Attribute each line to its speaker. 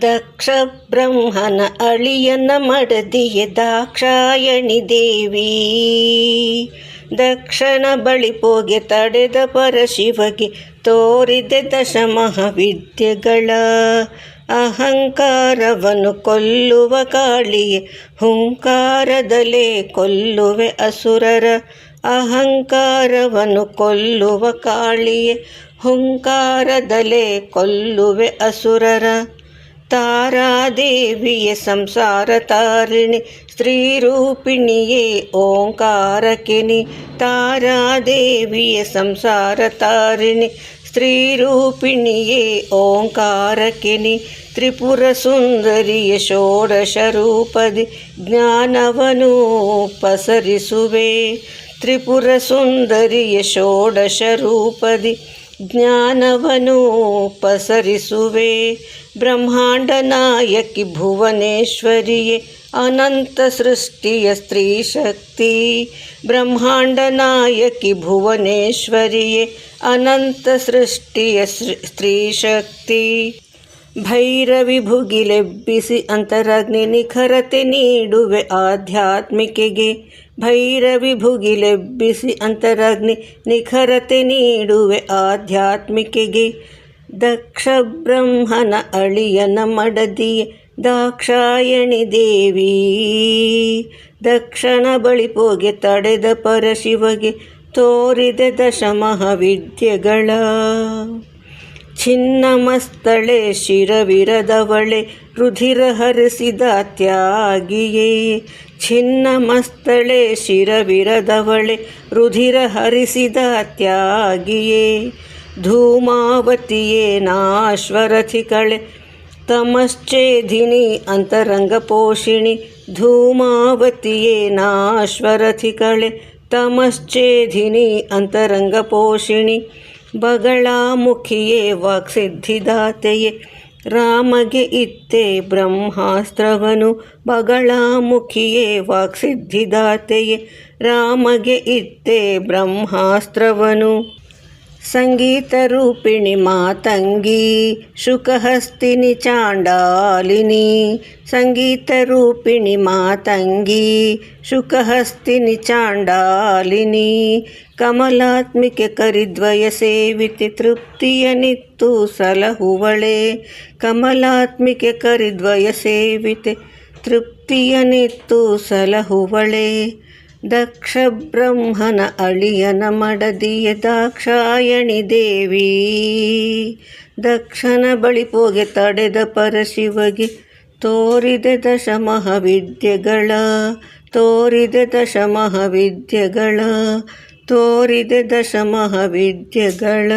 Speaker 1: ದಕ್ಷ ಬ್ರಹ್ಮನ ಅಳಿಯನ ಮಡದಿಯ ದಾಕ್ಷಾಯಣಿ ದೇವಿ. ದಕ್ಷನ ಬಳಿ ಪೋಗೆ ತಡೆದ ಪರಶಿವಗೆ ತೋರಿದೆ ದಶಮಹಾವಿದ್ಯೆಗಳ ಅಹಂಕಾರವನ್ನು ಕೊಲ್ಲುವ ಕಾಳಿಯೇ, ಹುಂಕಾರದಲೇ ಕೊಲ್ಲುವೆ ಅಸುರರ ಅಹಂಕಾರವನ್ನು ಕೊಲ್ಲುವ ಕಾಳಿಯೇ, ಹುಂಕಾರದಲೇ ಕೊಲ್ಲುವೆ ಅಸುರರ ತಾರಾದೇವಿಯ ಸಂಸಾರ ತಾರಿಣಿ ಸ್ತ್ರೀರೂಪಿಣಿಯೇ ಓಂಕಾರಕಿನಿ ತಾರಾದೇವಿಯ ಸಂಸಾರ ತಾರಿಣಿ ಸ್ತ್ರೀರೂಪಿಣಿಯೇ ಓಂಕಾರಕಿನಿ ತ್ರಿಪುರ ಸುಂದರಿಯ ಷೋಡಶ ರೂಪದಿ ಜ್ಞಾನವನು ಪಸರಿಸುವೆ ತ್ರಿಪುರ ಸುಂದರಿಯ ಷೋಡಶ ರೂಪದಿ ज्ञानवनोपसरिसुवे ब्रह्माण्डनायकि भुवनेश्वरिये अनन्तसृष्टिय स्त्रीशक्ति ब्रह्माण्डनायकि भुवनेश्वरिये अनन्तसृष्टिय स्त्रीशक्ति ಬ್ರಹ್ಮಾಂಡ ನಾಯಕಿ ಭುವನೇಶ್ವರಿಯೇ ಅನಂತ ಸೃಷ್ಟಿಯ ಸ್ತ್ರೀ ಶಕ್ತಿ ಭೈರವಿ ಭುಗಿಲೆಬ್ಬಿಸಿ ಅಂತರಗ್ನಿ ನಿಖರತೆ ನೀಡುವೆ ಆಧ್ಯಾತ್ಮಿಕೆಗೆ. ಭೈರವಿ ಭುಗಿಲೆಬ್ಬಿಸಿ ಅಂತರಗ್ನಿ ನಿಖರತೆ ನೀಡುವೆ ಆಧ್ಯಾತ್ಮಿಕೆಗೆ. ದಕ್ಷ ಬ್ರಹ್ಮನ ಅಳಿಯನ ಮಡದಿಯ ದಾಕ್ಷಾಯಣಿ ದೇವಿ. ದಕ್ಷನ ಬಳಿ ಪೋಗೆ ತಡೆದ ಪರಶಿವಗೆ ತೋರಿದೆ ದಶಮಹಾವಿದ್ಯೆಗಳ ಛಿನ್ನಮಸ್ತಳೆ ಶಿರವಿರದವಳೆ ರುಧಿರ ಹರಿಸಿದ ತ್ಯಾಗಿಯೇ. ಛಿನ್ನಮಸ್ತಳೆ ಶಿರವಿರದವಳೆ ರುಧಿರ ಹರಿಸಿದ ತ್ಯಾಗಿಯೇ. ಧೂಮಾವತಿಯೇ ನಾಶ್ವರಥಿಕಳೆ ತಮಶ್ಚೇಧಿನಿ ಅಂತರಂಗ ಪೋಷಿಣಿ ಧೂಮಾವತಿಯೇ ನಾಶ್ವರಥಿಕಳೆ ತಮಶ್ಚೇಧಿನಿ ಅಂತರಂಗ ಪೋಷಿಣಿ ಬಗಳಾಮುಖಿಯೇ ವಾಕ್ಸಿದ್ಧಿದಾತೆಯೇ ರಾಮಗೆ ಇತ್ತೆ ಬ್ರಹ್ಮಾಸ್ತ್ರವನು ಬಗಳಾಮುಖಿಯೇ ವಾಕ್ಸಿದ್ಧಿದಾತೆಯೇ ರಾಮಗೆ ಇತ್ತೆ ಬ್ರಹ್ಮಾಸ್ತ್ರವನು. ಮಾತಂಗಿ ಶುಕಹಸ್ತಿನಿ ಚಾಂಡಾಲಿನಿ ಸಂಗೀತ ರೂಪಿಣಿ ಮಾತಂಗಿ ಶುಕಹಸ್ತಿನಿ ಚಾಂಡಾಲಿನಿ ಕಮಲಾತ್ಮಿಕೆ ಕರಿದ್ವಯ ಸೇವಿತೆ ತೃಪ್ತಿಯ ಸಲಹುವಳೆ. ಕಮಲಾತ್ಮಿಕೆ ಕರಿದ್ವಯ ಸೇವಿತೆ ತೃಪ್ತಿಯ ಸಲಹುವಳೆ. ದಕ್ಷ ಬ್ರಹ್ಮನ ಅಳಿಯನ ಮಡದಿಯ ದಾಕ್ಷಾಯಣಿ ದೇವಿ. ದಕ್ಷನ ಬಳಿ ಪೋಗೆ ತಡೆದ ಪರಶಿವಗೆ ತೋರಿದೆ ದಶಮಹಾವಿದ್ಯೆಗಳ ತೋರಿದೆ ದಶಮಹಾವಿದ್ಯೆಗಳ ತೋರಿದೆ ದಶಮಹಾವಿದ್ಯೆಗಳ.